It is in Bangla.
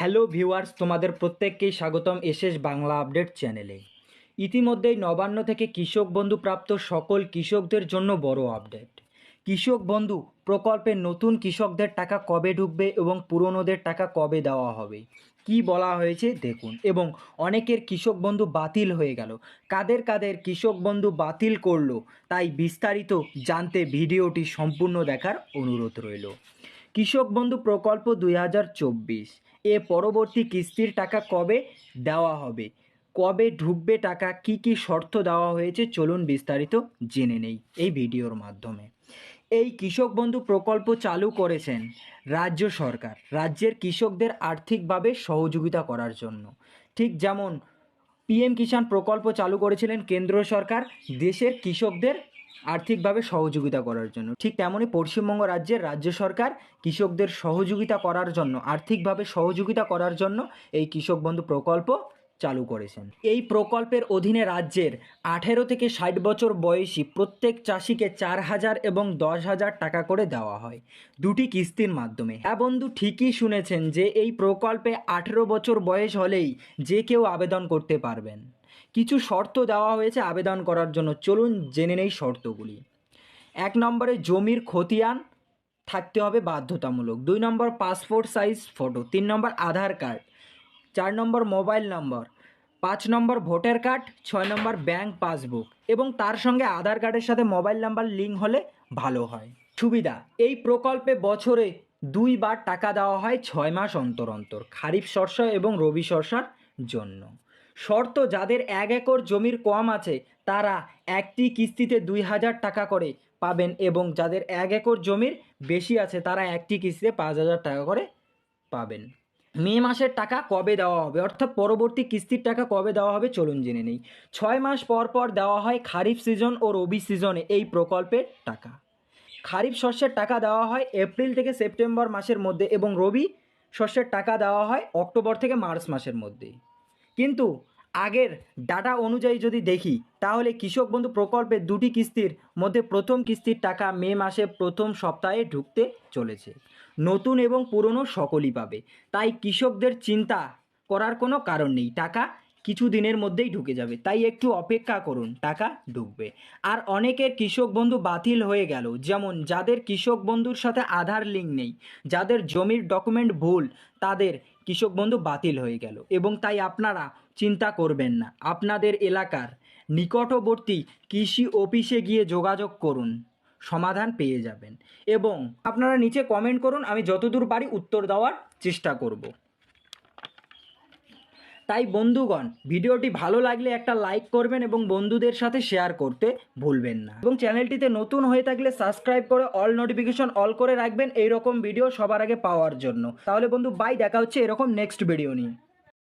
হ্যালো ভিউয়ার্স, তোমাদের প্রত্যেককেই স্বাগতম এসএস বাংলা আপডেট চ্যানেলে। ইতিমধ্যেই নবান্ন থেকে কৃষক বন্ধু প্রাপ্ত সকল কৃষকদের জন্য বড় আপডেট। কৃষক বন্ধু, প্রকল্পে নতুন কৃষকদের টাকা কবে ঢুকবে এবং পুরনোদের টাকা কবে দেওয়া হবে? কি বলা হয়েছে দেখুন। এবং অনেকের কৃষক বন্ধু বাতিল হয়ে গেল। কাদের কাদের কৃষক বন্ধু বাতিল করল, তাই বিস্তারিত জানতে ভিডিওটি সম্পূর্ণ দেখার অনুরোধ রইল। কৃষক বন্ধু প্রকল্প দুই হাজার চব্বিশ এ পরবর্তী কিস্তির টাকা কবে দেওয়া হবে? কবে ঢুকবে টাকা? কি কি শর্ত দেওয়া হয়েছে? চলুন বিস্তারিত জেনে নেই এই ভিডিওর মাধ্যমে। এই কৃষক বন্ধু প্রকল্প চালু করেছেন রাজ্য সরকার, রাজ্যের কৃষকদের আর্থিকভাবে সহযোগিতা করার জন্য। ঠিক যেমন পিএম কিষাণ প্রকল্প চালু করেছিলেন কেন্দ্র সরকার, দেশের কৃষকদের আর্থিকভাবে সহযোগিতা করার জন্য। ঠিক তেমনই পশ্চিমবঙ্গ রাজ্যের রাজ্য সরকার কৃষকদের সহযোগিতা করার জন্য, আর্থিকভাবে সহযোগিতা করার জন্য এই কৃষক বন্ধু প্রকল্প চালু করেছেন। এই প্রকল্পের অধীনে রাজ্যের আঠেরো থেকে ষাট বছর বয়সী প্রত্যেক চাষিকে চার হাজার এবং দশ হাজার টাকা করে দেওয়া হয় দুটি কিস্তির মাধ্যমে। হ্যাঁ বন্ধু, ঠিকই শুনেছেন যে এই প্রকল্পে আঠেরো বছর বয়স হলেই যে কেউ আবেদন করতে পারবেন। কিছু শর্ত দেওয়া হয়েছে আবেদন করার জন্য। চলুন জেনে নেই শর্তগুলি। এক নম্বরে জমির খতিয়ান থাকতে হবে বাধ্যতামূলক। দুই নম্বর পাসপোর্ট সাইজ ফটো। তিন নম্বর আধার কার্ড। চার নম্বর মোবাইল নম্বর। পাঁচ নম্বর ভোটার কার্ড। ছয় নম্বর ব্যাংক পাসবুক। এবং তার সঙ্গে আধার কার্ডের সাথে মোবাইল নাম্বার লিঙ্ক হলে ভালো হয়। সুবিধা, এই প্রকল্পে বছরে দুইবার টাকা দেওয়া হয় ছয় মাস অন্তর অন্তর। খারিফ শস্য এবং রবি শস্যার জন্য। শর্ত যাদের এক একর জমির কম আছে, তারা একটি কিস্তিতে দুই হাজার টাকা করে পাবেন এবং যাদের এক একর জমির বেশি আছে, তারা একটি কিস্তিতে পাঁচ হাজার টাকা করে পাবেন। মে মাসের টাকা কবে দেওয়া হবে? অর্থাৎ পরবর্তী কিস্তির টাকা কবে দেওয়া হবে চলুন জেনে নেই। ছয় মাস পর পর দেওয়া হয় খারিফ সিজন ও রবি সিজনে এই প্রকল্পের টাকা। খারিফ শস্যের টাকা দেওয়া হয় এপ্রিল থেকে সেপ্টেম্বর মাসের মধ্যে এবং রবি শস্যের টাকা দেওয়া হয় অক্টোবর থেকে মার্চ মাসের মধ্যে। কিন্তু আগের ডাটা অনুযায়ী যদি দেখি, তাহলে কৃষক বন্ধু প্রকল্পের দুটি কিস্তির মধ্যে প্রথম কিস্তির টাকা মে মাসে প্রথম সপ্তাহে ঢুকতে চলেছে। নতুন এবং পুরনো সকলই পাবে। তাই কৃষকদের চিন্তা করার কোনো কারণ নেই। টাকা কিছু দিনের মধ্যেই ঢুকে যাবে। তাই একটু অপেক্ষা করুন, টাকা ঢুকবে। আর অনেকের কৃষক বন্ধু বাতিল হয়ে গেল। যেমন যাদের কৃষক বন্ধুর সাথে আধার লিঙ্ক নেই, যাদের জমির ডকুমেন্ট ভুল, তাদের কৃষক বন্ধু বাতিল হয়ে গেল এবং তাই আপনারা চিন্তা করবেন না। আপনাদের এলাকার নিকটবর্তী কৃষি অফিসে গিয়ে যোগাযোগ করুন, সমাধান পেয়ে যাবেন এবং আপনারা নিচে কমেন্ট করুন, আমি যতদূর পারি উত্তর দেওয়ার চেষ্টা করব। তাই বন্ধুগণ, ভিডিওটি ভালো লাগলে একটা লাইক করবেন এবং বন্ধুদের সাথে শেয়ার করতে ভুলবেন না। এবং চ্যানেলটিতে নতুন হয়ে থাকলে সাবস্ক্রাইব করে অল নোটিফিকেশন অল করে রাখবেন, এইরকম ভিডিও সবার আগে পাওয়ার জন্য। তাহলে বন্ধু বাই দেখা হচ্ছে এরকম নেক্সট ভিডিও নিয়ে।